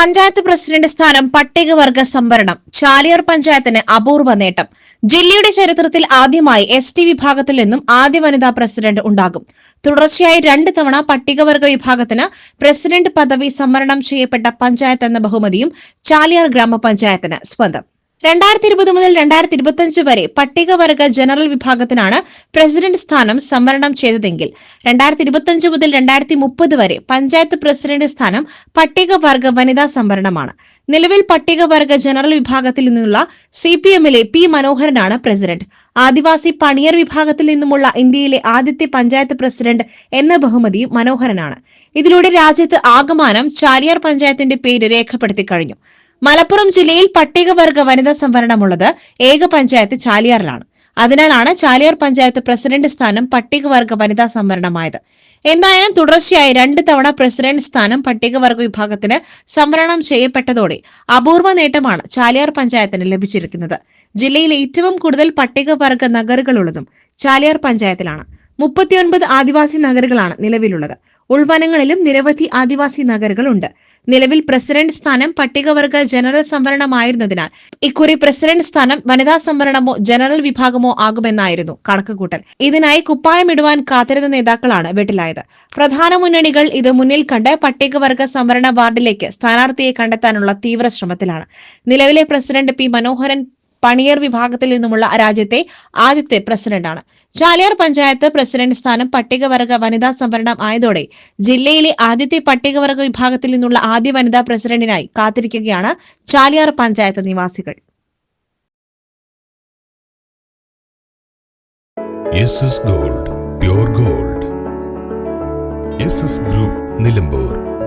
Panchayat president സ്ഥാനം പട്ടികവർഗ സംവരണം. ചാലിയാർ പഞ്ചായത്തിന് അപൂർവ നേട്ടം. ജില്ലയുടെ ചരിത്രത്തിൽ ആദ്യമായി എസ് ടി വിഭാഗത്തിൽ നിന്നും ആദ്യ വനിതാ പ്രസിഡന്റ് ഉണ്ടാകും. തുടർച്ചയായി രണ്ട് തവണ പട്ടികവർഗ വിഭാഗത്തിന് പ്രസിഡന്റ് പദവി സംവരണം ചെയ്യപ്പെട്ട പഞ്ചായത്ത് എന്ന ബഹുമതിയും ചാലിയാർ ഗ്രാമപഞ്ചായത്തിന് സ്വന്തം. രണ്ടായിരത്തി ഇരുപത് മുതൽ രണ്ടായിരത്തി ഇരുപത്തിയഞ്ച് വരെ പട്ടികവർഗ ജനറൽ വിഭാഗത്തിനാണ് പ്രസിഡന്റ് സ്ഥാനം സംവരണം ചെയ്തതെങ്കിൽ രണ്ടായിരത്തി ഇരുപത്തിയഞ്ച് മുതൽ രണ്ടായിരത്തി മുപ്പത് വരെ പഞ്ചായത്ത് പ്രസിഡന്റ് സ്ഥാനം പട്ടികവർഗ വനിതാ സംവരണമാണ്. നിലവിൽ പട്ടികവർഗ ജനറൽ വിഭാഗത്തിൽ നിന്നുള്ള സി പി എമ്മിലെ പി മനോഹരനാണ് പ്രസിഡന്റ്. ആദിവാസി പണിയർ വിഭാഗത്തിൽ നിന്നുമുള്ള ഇന്ത്യയിലെ ആദ്യത്തെ പഞ്ചായത്ത് പ്രസിഡന്റ് എന്ന ബഹുമതിയും മനോഹരനാണ്. ഇതിലൂടെ രാജ്യത്ത് ആകമാനം ചാലിയാർ പഞ്ചായത്തിന്റെ പേര് രേഖപ്പെടുത്തി കഴിഞ്ഞു. മലപ്പുറം ജില്ലയിൽ പട്ടികവർഗ വനിതാ സംവരണമുള്ളത് ഏക പഞ്ചായത്ത് ചാലിയാറിലാണ്. അതിനാലാണ് ചാലിയാർ പഞ്ചായത്ത് പ്രസിഡന്റ് സ്ഥാനം പട്ടികവർഗ വനിതാ സംവരണമായത്. എന്തായാലും തുടർച്ചയായി രണ്ട് തവണ പ്രസിഡന്റ് സ്ഥാനം പട്ടികവർഗ വിഭാഗത്തിന് സംവരണം ചെയ്യപ്പെട്ടതോടെ അപൂർവ നേട്ടമാണ് ചാലിയാർ പഞ്ചായത്തിന് ലഭിച്ചിരിക്കുന്നത്. ജില്ലയിൽ ഏറ്റവും കൂടുതൽ പട്ടികവർഗ നഗറുകളുള്ളതും ചാലിയാർ പഞ്ചായത്തിലാണ്. മുപ്പത്തിയൊൻപത് ആദിവാസി നഗറുകളാണ് നിലവിലുള്ളത്. ഉൾവനങ്ങളിലും നിരവധി ആദിവാസി നഗറുകളുണ്ട്. നിലവിൽ പ്രസിഡന്റ് സ്ഥാനം പട്ടികവർഗ ജനറൽ സംവരണമായിരുന്നതിനാൽ ഇക്കുറി പ്രസിഡന്റ് സ്ഥാനം വനിതാ സംവരണമോ ജനറൽ വിഭാഗമോ ആകുമെന്നായിരുന്നു കണക്കുകൂട്ടൽ. ഇതിനായി കുപ്പായമിടുവാൻ കാത്തിരുന്ന നേതാക്കളാണ് വെട്ടിലായത്. പ്രധാന മുന്നണികൾ ഇത് മുന്നിൽ കണ്ട് പട്ടികവർഗ സംവരണ വാർഡിലേക്ക് സ്ഥാനാർത്ഥിയെ കണ്ടെത്താനുള്ള തീവ്ര ശ്രമത്തിലാണ്. നിലവിലെ പ്രസിഡന്റ് പി മനോഹരൻ പണിയർ വിഭാഗത്തിൽ നിന്നുമുള്ള രാജ്യത്തെ ആദ്യത്തെ പ്രസിഡന്റാണ്. ചാലിയാർ പഞ്ചായത്ത് പ്രസിഡന്റ് സ്ഥാനം പട്ടികവർഗ വനിതാ സംവരണം ആയതോടെ ജില്ലയിലെ ആദ്യത്തെ പട്ടികവർഗ വിഭാഗത്തിൽ നിന്നുള്ള ആദ്യ വനിതാ പ്രസിഡന്റിനായി കാത്തിരിക്കുകയാണ് ചാലിയാർ പഞ്ചായത്ത് നിവാസികൾ. Gold gold. ഗ്രൂപ്പ് നിലമ്പൂർ.